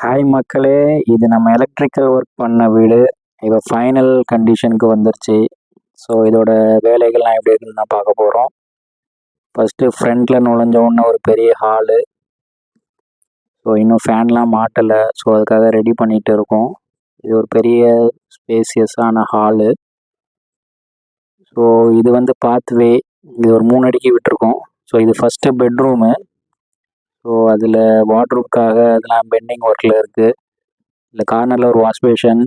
Hi மக்களே இது நம்ம எலக்ட்ரிக்கல் ஒர்க் பண்ண வீடு. இப்போ ஃபைனல் கண்டிஷனுக்கு வந்துருச்சு. ஸோ இதோட வேலைகள்லாம் எப்படி இருக்குன்னு தான் பார்க்க போகிறோம் ஃபஸ்ட்டு ஃப்ரண்ட்டில் நுழைஞ்ச உடனே ஒரு பெரிய ஹாலு ஸோ இன்னும் ஃபேன்லாம் மாட்டலை. ஸோ அதுக்காக ரெடி பண்ணிகிட்டு இருக்கோம். இது ஒரு பெரிய ஸ்பேசியஸான ஹாலு ஸோ இது வந்து பாத்வே இது ஒரு மூணு அடிக்கு விட்டுருக்கோம். ஸோ இது ஃபஸ்ட்டு பெட்ரூமு ஸோ அதில் வாட்ரூப்காக அதெல்லாம் பெண்டிங் ஒர்க்கில் இருக்குது இல்லை கார்னரில் ஒரு வாஷ் பேஷன்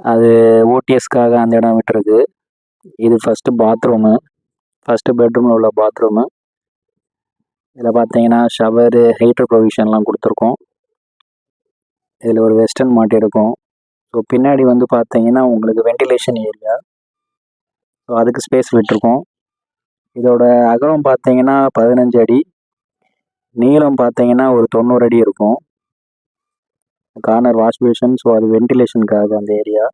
அது ஓடிஎஸ்க்காக அந்த இடம் விட்டுருக்கு இது ஃபஸ்ட்டு பாத்ரூமு ஃபஸ்ட்டு பெட்ரூமில் உள்ள பாத்ரூமு இதில் பார்த்தீங்கன்னா ஷவரு ஹீட்டர் ப்ரொவிஷன்லாம் கொடுத்துருக்கோம். இதில் ஒரு வெஸ்டர்ன் மாட்டியிருக்கும் ஸோ பின்னாடி வந்து பார்த்தீங்கன்னா உங்களுக்கு வெண்டிலேஷன் ஏரியா ஸோ அதுக்கு ஸ்பேஸ் விட்டுருக்கோம். இதோட அகலம் பார்த்தீங்கன்னா பதினஞ்சு அடி. நீளம் பார்த்தீங்கன்னா ஒரு தொண்ணூறு அடி இருக்கும். கார்னர் வாஷ் பேஷன் ஸோ அது வென்டிலேஷனுக்காக அந்த ஏரியா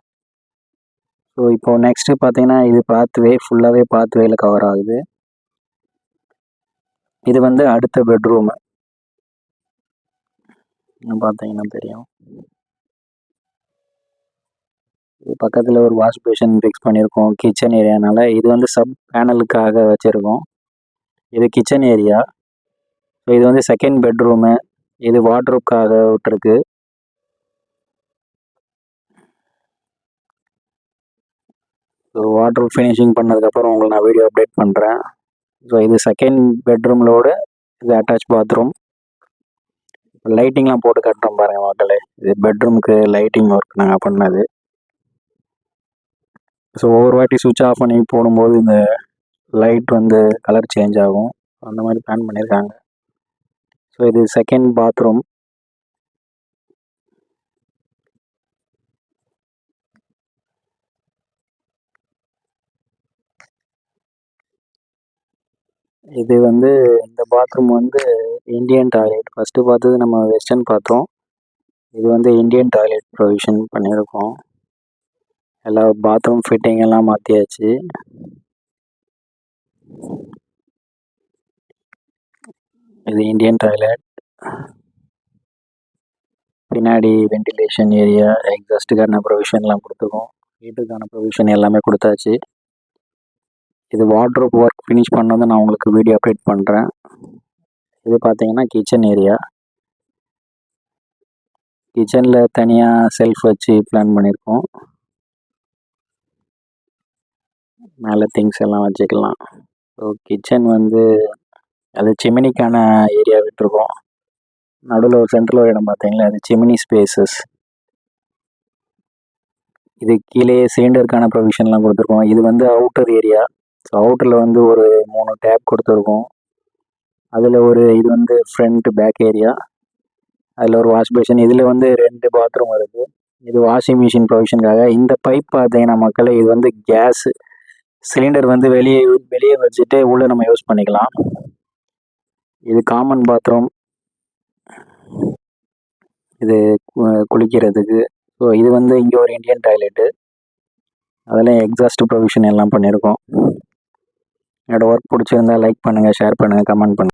ஸோ இப்போ நெக்ஸ்ட்டு பார்த்தீங்கன்னா இது பாத்வே ஃபுல்லாகவே பாத்வேயில் கவர் ஆகுது. இது வந்து அடுத்த பெட்ரூமு பார்த்தீங்கன்னா தெரியும். இது பக்கத்தில் ஒரு வாஷ் பேஷன் ஃபிக்ஸ் பண்ணியிருக்கோம் கிச்சன் ஏரியானால இது வந்து சப் பேனலுக்காக வச்சுருக்கோம். இது கிச்சன் ஏரியா இது வந்து செகண்ட் பெட்ரூமு இது வாட்ரூப்காக விட்டுருக்கு. ஸோ வாட்ரூப் ஃபினிஷிங் பண்ணதுக்கப்புறம் உங்களுக்கு நான் வீடியோ அப்டேட் பண்ணுறேன் ஸோ இது செகண்ட் பெட்ரூம்லோட இது அட்டாச் பாத்ரூம் லைட்டிங்லாம் போட்டு கட்டுறோம் பாருங்கள் மக்களே. இது பெட்ரூமுக்கு லைட்டிங் ஒர்க் நாங்கள் பண்ணது. ஸோ ஒவ்வொரு வாட்டி சுவிட்ச் ஆஃப் பண்ணி போடும்போது இந்த லைட் வந்து கலர் சேஞ்ச் ஆகும். அந்த மாதிரி பிளான் பண்ணியிருக்காங்க ஸோ இது செகண்ட் பாத்ரூம் இது வந்து இந்த பாத்ரூம் வந்து இந்தியன் டாய்லெட் ஃபஸ்ட்டு பார்த்தது நம்ம வெஸ்டர்ன் பார்த்தோம். இது வந்து இந்தியன் டாய்லெட் ப்ரொவிஷன் பண்ணியிருக்கோம். எல்லா பாத்ரூம் ஃபிட்டிங் எல்லாம் மாற்றியாச்சு இது இந்தியன் டாய்லெட் பின்னாடி வென்டிலேஷன் ஏரியா எக்ஸாஸ்ட்டுக்கான ப்ரொவிஷன்லாம் கொடுத்துருக்கோம். வீட்டுக்கான ப்ரொவிஷன் எல்லாமே கொடுத்தாச்சு. இது வாட்ரோப் ஒர்க் ஃபினிஷ் பண்ணது நான் உங்களுக்கு வீடியோ அப்டேட் பண்ணுறேன் இது பார்த்தீங்கன்னா கிச்சன் ஏரியா கிச்சனில் தனியாக செல்ஃப் வச்சு பிளான் பண்ணியிருக்கோம் மேலே திங்ஸ் எல்லாம் வச்சுக்கலாம். ஸோ கிச்சன் வந்து அது சிமினிக்கான ஏரியா விட்டுருக்கோம். நடுவில் ஒரு சென்ட்ரல் ஒரு இடம் பார்த்தீங்களா? அது சிமினி ஸ்பேசஸ் இது கீழே சிலிண்டருக்கான ப்ரொவிஷன்லாம் கொடுத்துருக்கோம். இது வந்து அவுட்டர் ஏரியா ஸோ அவுட்டரில் வந்து ஒரு மூணு டேப் கொடுத்துருக்கோம். அதில் ஒரு இது வந்து ஃப்ரண்ட் பேக் ஏரியா அதில் ஒரு வாஷ் பேஷன் இதில் வந்து ரெண்டு பாத்ரூம் இருக்குது இது வாஷிங் மிஷின் ப்ரொவிஷனுக்காக இந்த பைப் பார்த்தீங்கன்னா மக்களே இது வந்து கேஸு சிலிண்டர் வந்து வெளியே வெளியே வச்சுட்டு உள்ளே நம்ம யூஸ் பண்ணிக்கலாம். இது காமன் பாத்ரூம் இது குளிக்கிறதுக்கு. ஸோ இது வந்து இங்கே ஒரு இந்தியன் டாய்லெட்டு அதெல்லாம் எக்ஸாஸ்ட் ப்ரொவிஷன் எல்லாம் பண்ணியிருக்கோம் என்னோடய ஒர்க் பிடிச்சிருந்தா லைக் பண்ணுங்கள் ஷேர் பண்ணுங்கள் கமெண்ட் பண்ணுங்கள்